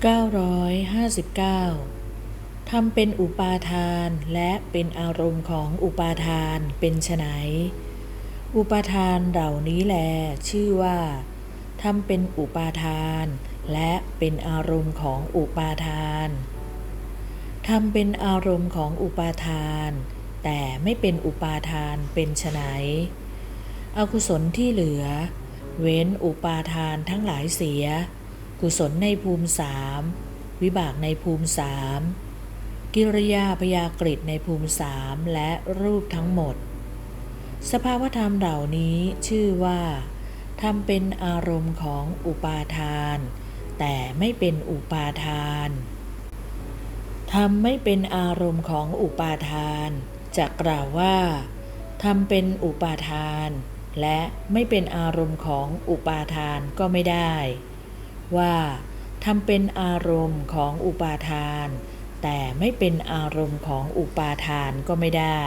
959ทำเป็นอุปาทานและเป็นอารมณ์ของอุปาทานเป็นไฉนอุปาทานเหล่านี้แล ชื่อว่าทำเป็นอุปาทานและเป็นอารมณ์ของอุปาทานทำเป็นอารมณ์ของอุปาทาน แต่ไม่เป็นอุปาทานเป็นไฉนอกุศลที่เหลือ เว้นอุปาทานทั้งหลายเสีย กุศลในภูมิสามวิบากในภูมิสามกิริยาพยากฤิในภูมิสามและรูปทั้งหมด สภาวธรรมเหล่านี้ชื่อว่าทำเป็นอารมณ์ของอุปาทาน แต่ไม่เป็นอุปาทานทำไม่เป็นอารมณ์ของอุปาทาน จะกล่าวว่าทำเป็นอุปาทาน และไม่เป็นอารมณ์ของอุปาทานก็ไม่ได้ ว่าทำเป็นอารมณ์ของอุปาทาน แต่ไม่เป็นอารมณ์ของอุปาทานก็ไม่ได้